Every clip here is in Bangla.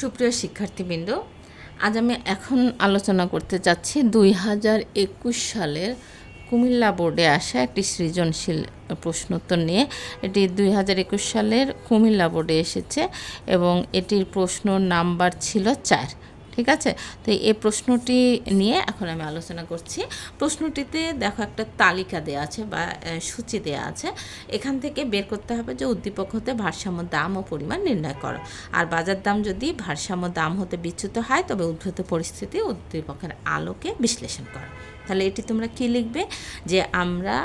সুপ্রিয় শিক্ষার্থীবৃন্দ, আজ আমি এখন আলোচনা করতে চাচ্ছি দুই হাজার একুশ সালের কুমিল্লা বোর্ডে আসা একটি সৃজনশীল প্রশ্নোত্তর নিয়ে। এটি দুই হাজার একুশ সালের কুমিল্লা বোর্ডে এসেছে এবং এটির প্রশ্ন নাম্বার ছিল চার। ঠিক আছে? তো এই প্রশ্নটি নিয়ে এখন আমি আলোচনা করছি। প্রশ্নটিতে দেখো একটা তালিকা দেওয়া আছে বা সূচি দেওয়া আছে। এখান থেকে বের করতে হবে যে উদ্দীপক হতে ভারসাম্য, দাম ও পরিমাণ নির্ণয় করো। আর বাজার দাম যদি ভারসাম্য, দাম হতে বিচ্যুত হয়, তবে উদ্ভূত পরিস্থিতি উদ্দীপকের আলোকে বিশ্লেষণ করো। তাহলে এটি তোমরা কি লিখবে? যে আমরা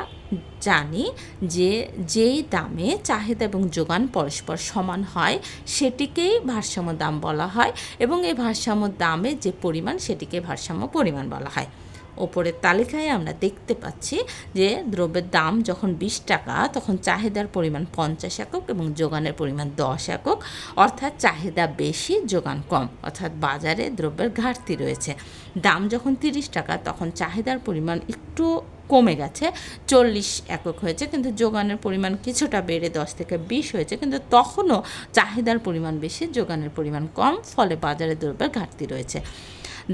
জানি যে যেই দামে চাহিদা এবং যোগান পরস্পর সমান হয়, সেটিকেই ভারসাম্য দাম বলা হয় এবং এই ভারসাম্য দামে যে পরিমাণ, সেটিকে ভারসাম্য পরিমাণ বলা হয়। ওপরের তালিকায় আমরা দেখতে পাচ্ছি যে দ্রব্যের দাম যখন বিশ টাকা, তখন চাহিদার পরিমাণ পঞ্চাশ একক এবং যোগানের পরিমাণ দশ একক। অর্থাৎ চাহিদা বেশি, যোগান কম। অর্থাৎ বাজারে দ্রব্যের ঘাটতি রয়েছে। দাম যখন তিরিশ টাকা, তখন চাহিদার পরিমাণ একটু কমে গেছে, চল্লিশ একক হয়েছে, কিন্তু যোগানের পরিমাণ কিছুটা বেড়ে দশ থেকে বিশ হয়েছে, কিন্তু তখনও চাহিদার পরিমাণ বেশি, যোগানের পরিমাণ কম, ফলে বাজারে দ্রব্যের ঘাটতি রয়েছে।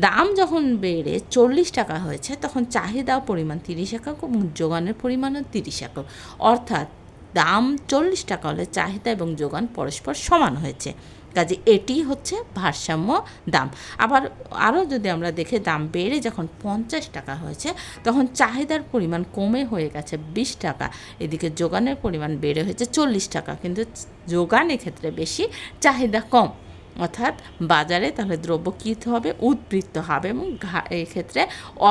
দাম যখন বেড়ে চল্লিশ টাকা হয়েছে, তখন চাহিদা পরিমাণ তিরিশ একক এবং যোগানের পরিমাণও তিরিশ একক। অর্থাৎ দাম চল্লিশ টাকা হলে চাহিদা এবং যোগান পরস্পর সমান হয়েছে। কাজে এটি হচ্ছে ভারসাম্য দাম। আবার আরও যদি আমরা দেখে দাম বেড়ে যখন পঞ্চাশ টাকা হয়েছে, তখন চাহিদার পরিমাণ কমে হয়ে গেছে বিশ টাকা। এদিকে যোগানের পরিমাণ বেড়ে হয়েছে চল্লিশ টাকা। কিন্তু যোগানের ক্ষেত্রে বেশি, চাহিদা কম। অর্থাৎ বাজারে তাহলে দ্রব্য কী হবে? উদ্বৃত্ত হবে এবং এক্ষেত্রে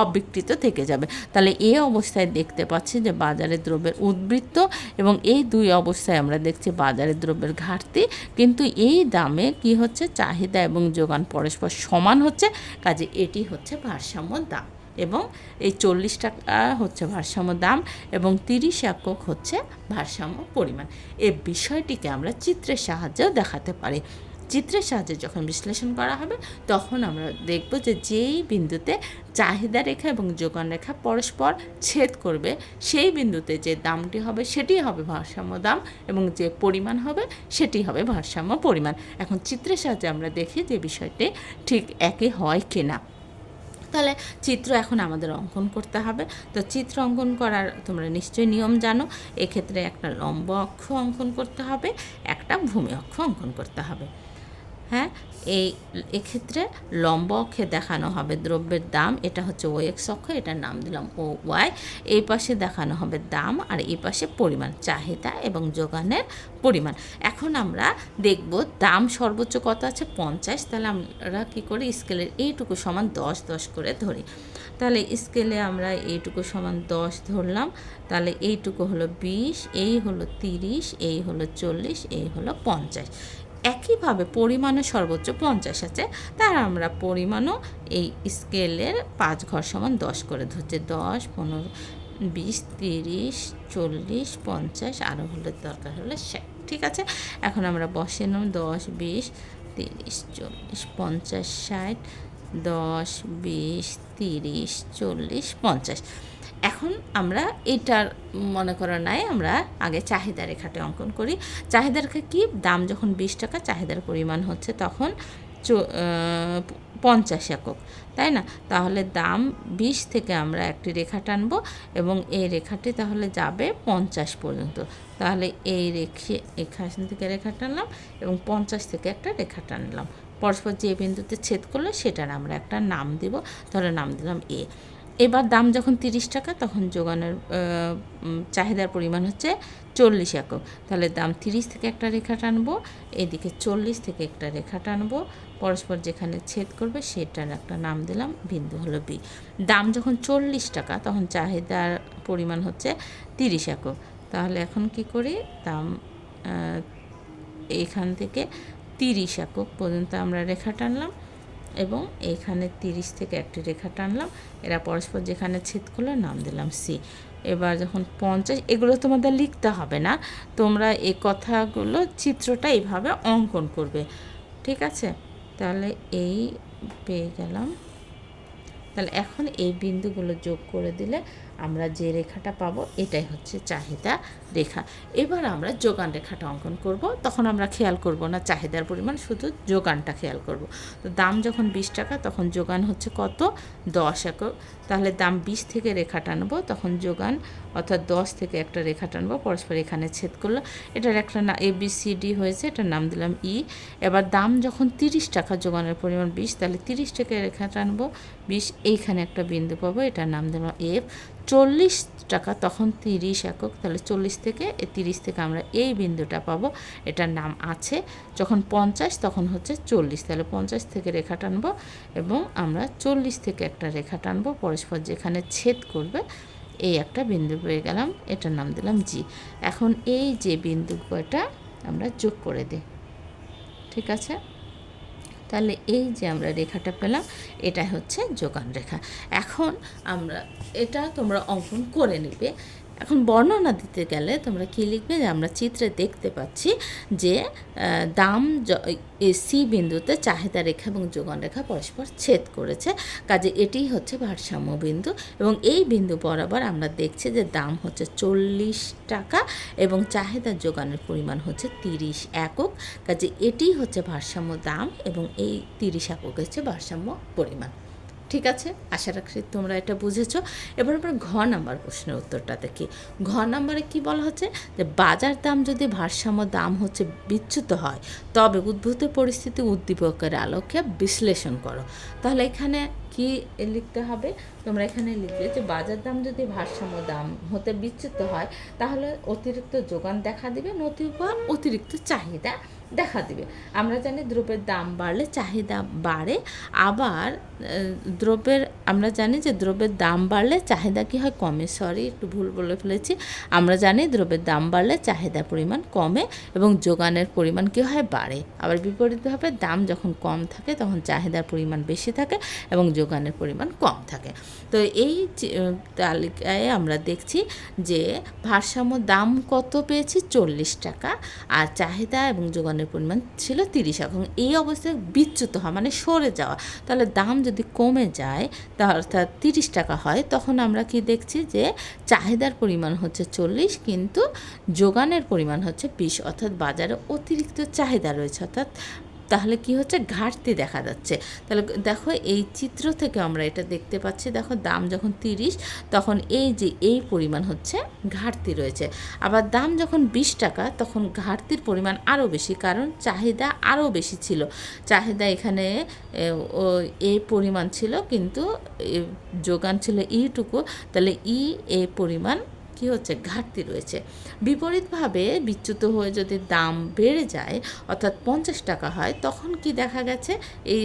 অবিকৃত থেকে যাবে। তাহলে এই অবস্থায় দেখতে পাচ্ছি যে বাজারে দ্রব্যের উদ্বৃত্ত এবং এই দুই অবস্থায় আমরা দেখছি বাজারে দ্রব্যের ঘাটতি। কিন্তু এই দামে কি হচ্ছে? চাহিদা এবং যোগান পরস্পর সমান হচ্ছে। কাজে এটি হচ্ছে ভারসাম্য দাম এবং এই চল্লিশ টাকা হচ্ছে ভারসাম্য দাম এবং তিরিশ একক হচ্ছে ভারসাম্য পরিমাণ। এই বিষয়টিকে আমরা চিত্রের সাহায্যেও দেখাতে পারি। চিত্রের সাহায্যে যখন বিশ্লেষণ করা হবে, তখন আমরা দেখব যে যেই বিন্দুতে চাহিদা রেখা এবং যোগান রেখা পরস্পর ছেদ করবে, সেই বিন্দুতে যে দামটি হবে সেটি হবে ভারসাম্য দাম এবং যে পরিমাণ হবে সেটি হবে ভারসাম্য পরিমাণ। এখন চিত্রের সাহায্যে আমরা দেখি যে বিষয়টি ঠিক একই হয় কিনা। তাহলে চিত্র এখন আমাদের অঙ্কন করতে হবে। তো চিত্র অঙ্কন করার তোমরা নিশ্চয়ই নিয়ম জানো। এক্ষেত্রে একটা লম্ব অক্ষ অঙ্কন করতে হবে, একটা ভূমি অক্ষ অঙ্কন করতে হবে। হ্যাঁ এই, এক্ষেত্রে লম্ব অক্ষে দেখানো হবে দ্রব্যের দাম, এটা হচ্ছে ও এক্স অক্ষ, এটার নাম দিলাম ও ওয়াই, এই পাশে দেখানো হবে দাম আর এই পাশে পরিমাণ, চাহিদা এবং যোগানের পরিমাণ। এখন আমরা দেখব দাম সর্বোচ্চ কত আছে, পঞ্চাশ, তাহলে আমরা কী করি স্কেলের এইটুকু সমান দশ দশ করে ধরি। তাহলে স্কেলে আমরা এইটুকু সমান দশ ধরলাম, তাহলে এইটুকু হলো বিশ, এই হলো তিরিশ, এই হলো চল্লিশ, এই হলো পঞ্চাশ। একইভাবে পরিমাণও সর্বোচ্চ পঞ্চাশ আছে। তার আমরা পরিমাণও এই স্কেলের পাঁচ ঘর সমান দশ করে ধরছি। দশ, পনেরো, বিশ, তিরিশ, চল্লিশ, পঞ্চাশ আরও হলে দরকার হলে ষাট, ঠিক আছে? এখন আমরা বসে নিলাম দশ, বিশ, তিরিশ, চল্লিশ, পঞ্চাশ, ষাট, দশ, বিশ, তিরিশ, চল্লিশ, পঞ্চাশ। এখন আমরা এটার মনে করা নাই, আমরা আগে চাহিদা রেখাটা অঙ্কন করি। চাহিদা রেখা কি? দাম যখন বিশ টাকা, চাহিদার পরিমাণ হচ্ছে তখন পঞ্চাশ একক, তাই না? তাহলে দাম বিশ থেকে আমরা একটি রেখা টানবো এবং এই রেখাটি তাহলে যাবে পঞ্চাশ পর্যন্ত। তাহলে এই রেখে, এখান থেকে রেখা টানলাম এবং পঞ্চাশ থেকে একটা রেখা টানলাম। পরস্পর যে বিন্দুতে ছেদ করল সেটার আমরা একটা নাম দিব। তাহলে নাম দিলাম এ এবার দাম যখন তিরিশ টাকা তখন যোগানের চাহিদার পরিমাণ হচ্ছে চল্লিশ একক। তাহলে দাম তিরিশ থেকে একটা রেখা টানবো এদিকে চল্লিশ থেকে একটা রেখা টানবো পরস্পর যেখানে ছেদ করবে সেটার একটা নাম দিলাম বিন্দু হলো বি দাম যখন চল্লিশ টাকা তখন চাহিদার পরিমাণ হচ্ছে তিরিশ একক। তাহলে এখন কি করি? দাম আহ, এইখান থেকে তিরিশ একক পর্যন্ত আমরা রেখা টানলাম। এবং এইখানে তিরিশ থেকে একটি রেখা টানলাম। এরা পরস্পর যেখানে ছেদ করল নাম দিলাম সি এবার যখন পঞ্চাশ, এগুলো তোমাদের লিখতে হবে না। তোমরা এই কথাগুলো চিত্রটা এইভাবে অঙ্কন করবে। ঠিক আছে? তাহলে এই পেয়ে গেলাম। তাহলে এখন এই বিন্দুগুলো যোগ করে দিলে আমরা যে রেখাটা পাবো, এটাই হচ্ছে চাহিদা রেখা। এবার আমরা যোগান রেখাটা অঙ্কন করব। তখন আমরা খেয়াল করব না চাহিদার পরিমাণ, শুধু যোগানটা খেয়াল করব। তো দাম যখন বিশ টাকা, তখন যোগান হচ্ছে কত? দশ একক। তাহলে দাম বিশ থেকে রেখা টানবো তখন যোগান অর্থাৎ দশ থেকে একটা রেখা টানবো, পরস্পর এখানে ছেদ করল এটার একটা না এ বি সি ডি হয়েছে, এটার নাম দিলাম ই এবার দাম যখন তিরিশ টাকা, যোগানের পরিমাণ বিশ, তাহলে তিরিশ থেকে রেখা টানবো, বিশ। এইখানে একটা বিন্দু পাবো, এটার নাম দিলাম এফ চল্লিশ টাকা, তখন তিরিশ একক, তাহলে চল্লিশ থেকে তিরিশ থেকে আমরা এই বিন্দুটা পাবো, এটার নাম আছে, যখন পঞ্চাশ, তখন হচ্ছে চল্লিশ, তাহলে পঞ্চাশ থেকে রেখা টানবো এবং আমরা চল্লিশ থেকে একটা রেখা টানবো, পরস্পর যেখানে ছেদ করবে, এই একটা বিন্দু পেয়ে গেলাম, এটার নাম দিলাম জি। এখন এই যে বিন্দু কয়টা আমরা যোগ করে দিই, ঠিক আছে? তাহলে এই যে আমরা রেখাটা পেলাম এটা হচ্ছে যোগান রেখা। এখন আমরা এটা তোমরা অঙ্কন করে নিবে। এখন বর্ণনা দিতে গেলে তোমরা কী লিখবে? যে আমরা চিত্রে দেখতে পাচ্ছি যে দাম সি বিন্দুতে চাহিদা রেখা এবং যোগান রেখা পরস্পর ছেদ করেছে। কাজে এটিই হচ্ছে ভারসাম্য বিন্দু এবং এই বিন্দু বরাবর আমরা দেখছি যে দাম হচ্ছে চল্লিশ টাকা এবং চাহিদা যোগানের পরিমাণ হচ্ছে তিরিশ একক। কাজে এটিই হচ্ছে ভারসাম্য দাম এবং এই তিরিশ একক হচ্ছে ভারসাম্য পরিমাণ। ঠিক আছে? আশা রাখছি তোমরা এটা বুঝেছ। এবার আমরা ঘ নাম্বার প্রশ্নের উত্তরটা দেখি। ঘ নাম্বারে কি বলা হচ্ছে? যে বাজার দাম যদি ভারসাম্য দাম হচ্ছে বিচ্যুত হয়, তবে উদ্ভূত পরিস্থিতি উদ্দীপকের আলোকে বিশ্লেষণ করো। তাহলে এখানে কি লিখতে হবে? তোমরা এখানে লিখবে যে বাজার দাম যদি ভারসাম্য দাম হতে বিচ্যুত হয়, তাহলে অতিরিক্ত যোগান দেখা দিবে, নতুবা অতিরিক্ত চাহিদা। দেখা দিবে। আমরা জানি দ্রব্যের দাম বাড়লে চাহিদা বাড়ে। আবার দ্রব্যের, আমরা জানি যে দ্রব্যের দাম বাড়লে চাহিদা কি হয় কমে। সরি একটু ভুল বলে ফেলেছি। আমরা জানি দ্রব্যের দাম বাড়লে চাহিদার পরিমাণ কমে এবং যোগানের পরিমাণ কি হয় বাড়ে। আবার বিপরীতভাবে দাম যখন কম থাকে, তখন চাহিদার পরিমাণ বেশি থাকে এবং যোগানের পরিমাণ কম থাকে। তো এই তালিকায় আমরা দেখছি যে ভারসাম্য দাম কত পেয়েছি? চল্লিশ টাকা। আর চাহিদা এবং যোগানের পরিমাণ ছিল তিরিশ এবং এই অবস্থায় বিচ্যুত হওয়া মানে সরে যাওয়া, তাহলে দাম যদি কমে যায়, তা অর্থাৎ তিরিশ টাকা হয়, তখন আমরা কি দেখছি যে চাহিদার পরিমাণ হচ্ছে চল্লিশ, কিন্তু যোগানের পরিমাণ হচ্ছে বিশ, অর্থাৎ বাজারে অতিরিক্ত চাহিদা রয়েছে, অর্থাৎ তাহলে কি হচ্ছে? ঘাটতি দেখা যাচ্ছে। তাহলে দেখো এই চিত্র থেকে আমরা এটা দেখতে পাচ্ছি, দেখো দাম যখন তিরিশ, তখন এই যে এই পরিমাণ হচ্ছে ঘাটতি রয়েছে। আবার দাম যখন বিশ টাকা, তখন ঘাটতির পরিমাণ আরও বেশি, কারণ চাহিদা আরও বেশি ছিল। চাহিদা এখানে এই পরিমাণ ছিল, কিন্তু যোগান ছিল ইটুকু তাহলে ই, এ পরিমাণ কি হচ্ছে? ঘাটতি রয়েছে। বিপরীতভাবে বিচ্যুত হয়ে যদি দাম বেড়ে যায়, অর্থাৎ পঞ্চাশ টাকা হয়, তখন কি দেখা গেছে? এই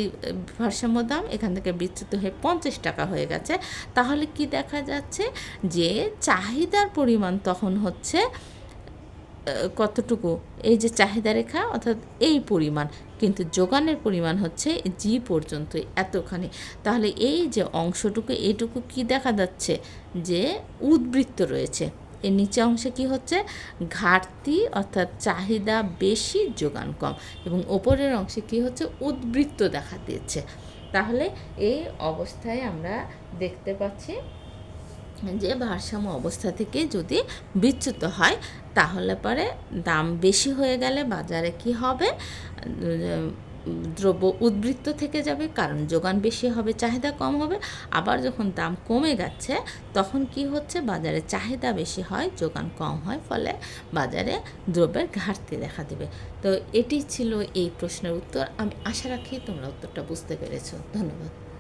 ভারসাম্য দাম এখান থেকে বিচ্যুত হয়ে পঞ্চাশ টাকা হয়ে গেছে। তাহলে কি দেখা যাচ্ছে? যে চাহিদার পরিমাণ তখন হচ্ছে কতটুকু? এই যে চাহিদা রেখা অর্থাৎ এই পরিমাণ, কিন্তু যোগানের পরিমাণ হচ্ছে জি পর্যন্ত এতখানি। তাহলে এই যে অংশটুকু, এইটুকু কি দেখা যাচ্ছে? যে উদ্বৃত্ত রয়েছে। এর নিচে অংশে কি হচ্ছে? ঘাটতি অর্থাৎ চাহিদা বেশি, যোগান কম। এবং ওপরের অংশে কি হচ্ছে? উদ্বৃত্ত দেখা দিয়েছে তাহলে এই অবস্থায় আমরা দেখতে পাচ্ছি যে ভারসাম্য অবস্থা থেকে যদি বিচ্যুত হয়, তাহলে পরে দাম বেশি হয়ে গেলে বাজারে কি হবে? দ্রব্য উদ্বৃত্ত থেকে যাবে, কারণ যোগান বেশি হবে, চাহিদা কম হবে। আবার যখন দাম কমে যাচ্ছে তখন কি হচ্ছে? বাজারে চাহিদা বেশি হয়, যোগান কম হয়, ফলে বাজারে দ্রব্যের ঘাটতি দেখা দেবে। তো এটি ছিল এই প্রশ্নের উত্তর। আমি আশা রাখি তোমরা উত্তরটা বুঝতে পেরেছ। ধন্যবাদ।